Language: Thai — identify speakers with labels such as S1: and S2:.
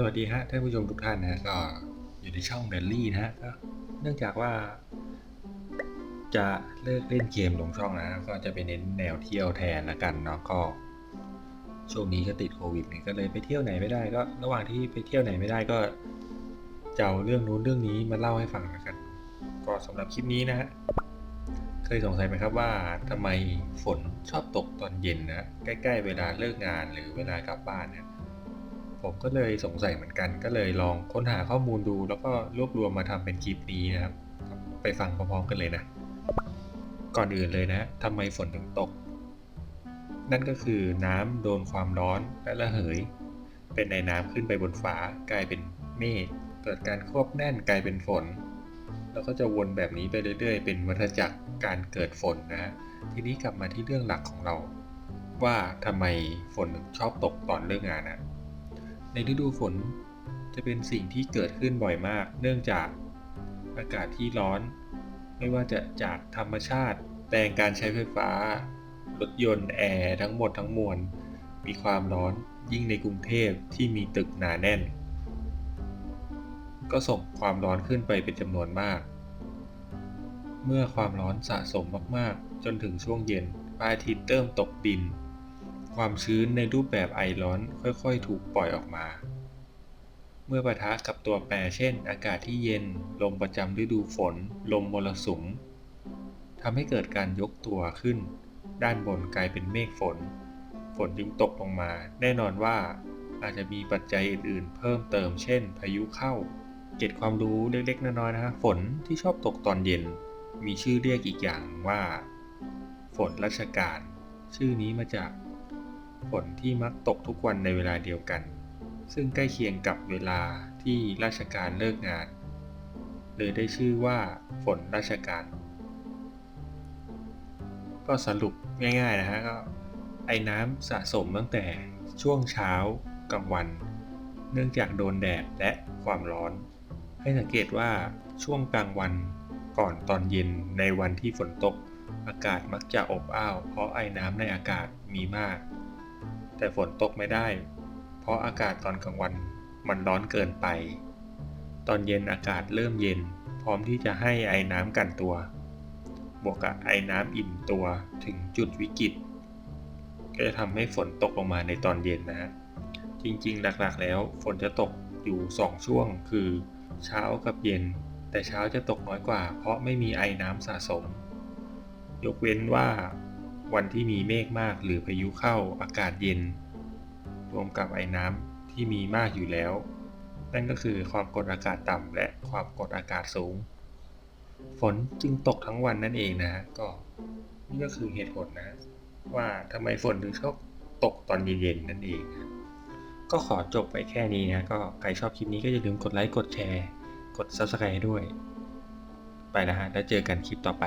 S1: สวัสดีฮะท่านผู้ชมทุกท่านนะก็อยู่ในช่องเดลลี่นะฮะก็เนื่องจากว่า จะเลิกเล่นเกมลงช่องนะก็จะไปเน้นแนวเที่ยวแทนละกันเนาะก็ช่วงนี้ก็ติดโควิดเนี่ยก็เลยไปเที่ยวไหนไม่ได้ก็ ระหว่างที่ไปเที่ยวไหนไม่ได้ก็จะเอาเรื่องนู้นเรื่องนี้มาเล่าให้ฟังละกัน ก็สำหรับคลิปนี้นะฮะเคยสงสัยไหมครับว่าทำไมฝนชอบตกตอนเย็นนะใกล้ ๆ เวลาเลิกงานหรือเวลากลับบ้านเนี่ย ผมก็เลยสงสัยเหมือนกัน ก็เลยลองค้นหาข้อมูลดู แล้วก็รวบรวมมาทำเป็นคลิปนี้นะครับ ไปฟังพร้อมๆกันเลยนะ ก่อนอื่นเลยนะทำไมฝนถึงตก นั่นก็คือน้ำโดนความร้อนและระเหย เป็นในน้ำขึ้นไปบนฟ้ากลายเป็นเมฆเกิดการควบแน่นกลายเป็นฝน แล้วก็จะวนแบบนี้ไปเรื่อยๆ เป็นวัฏจักรการเกิดฝนนะฮะทีนี้กลับมาที่เรื่องหลักของเรา ว่าทำไมฝนถึงชอบตกตอนเลิกงานนะ ในฤดูฝนจะเป็นสิ่งที่เกิดขึ้นบ่อยมาก เนื่องจากอากาศที่ร้อน ไม่ว่าจะจากธรรมชาติแรงการใช้ไฟฟ้ารถยนต์แอร์ทั้งหมดทั้งมวลมีความร้อนยิ่งในกรุงเทพที่มีตึกหนาแน่น ก็ส่งความร้อนขึ้นไปเป็นจำนวนมาก เมื่อความร้อนสะสมมากๆ จนถึงช่วงเย็นพระอาทิตย์เริ่มตกดิน ความชื้นในรูปแบบไอร้อนค่อยๆ ถูกปล่อยออกมา เมื่อปะทะกับตัวแปรเช่น อากาศที่เย็น ลมประจำฤดูฝน ลมมรสุมทำให้เกิดการยกตัวขึ้น ด้านบนกลายเป็นเมฆฝน ฝนจึงตกลงมา แน่นอนว่าอาจจะมีปัจจัยอื่นๆ เพิ่มเติมเช่น พายุเข้า เก็ดความรู้เล็กๆ น้อยๆ นะฮะ ฝนที่ชอบตกตอนเย็น มีชื่อเรียกอีกอย่างว่า ฝนราชการ ชื่อนี้มาจาก ฝนที่มักตกทุกวันในเวลาเดียวกัน ซึ่งใกล้เคียงกับเวลาที่ราชการเลิกงาน เลยได้ชื่อว่าฝนราชการ ก็สรุปง่ายๆนะฮะก็ไอ้น้ำสะสมตั้งแต่ช่วงเช้ากลางวัน เนื่องจากโดนแดดและความร้อน ให้สังเกตว่าช่วงกลางวันก่อนตอนเย็นในวันที่ฝนตก อากาศมักจะอบอ้าว เพราะไอ้น้ำในอากาศมีมาก แต่ฝนตกไม่ได้ เพราะอากาศตอนกลางวันมันร้อนเกินไป ตอนเย็นอากาศเริ่มเย็น พร้อมที่จะให้ไอ้น้ำกันตัว บวกกับไอ้น้ำอิ่มตัวถึงจุดวิกฤต ก็จะทำให้ฝนตกลงมาในตอนเย็นนะฮะ จริงๆ หลักๆ แล้วฝนจะตกอยู่ 2 ช่วง คือเช้ากับเย็น แต่เช้าจะตกน้อยกว่า เพราะไม่มีไอ้น้ำสะสม ยกเว้นว่า วันที่มีเมฆมากหรือพายุเข้าอากาศเย็น รวมกับไอ้น้ำที่มีมากอยู่แล้ว นั่นก็คือความกดอากาศต่ำและความกดอากาศสูง ฝนจึงตกทั้งวันนั่นเองนะก็นี่ก็คือเหตุผลนะ ว่าทำไมฝนถึงชอบตกตอนเย็นๆนั่นเอง ก็ขอจบไปแค่นี้นะก็ใครชอบคลิปนี้ก็อย่าลืมกดไลค์กดแชร์ กด subscribe ด้วย ไปแล้วฮะแล้วเจอกันคลิปต่อไป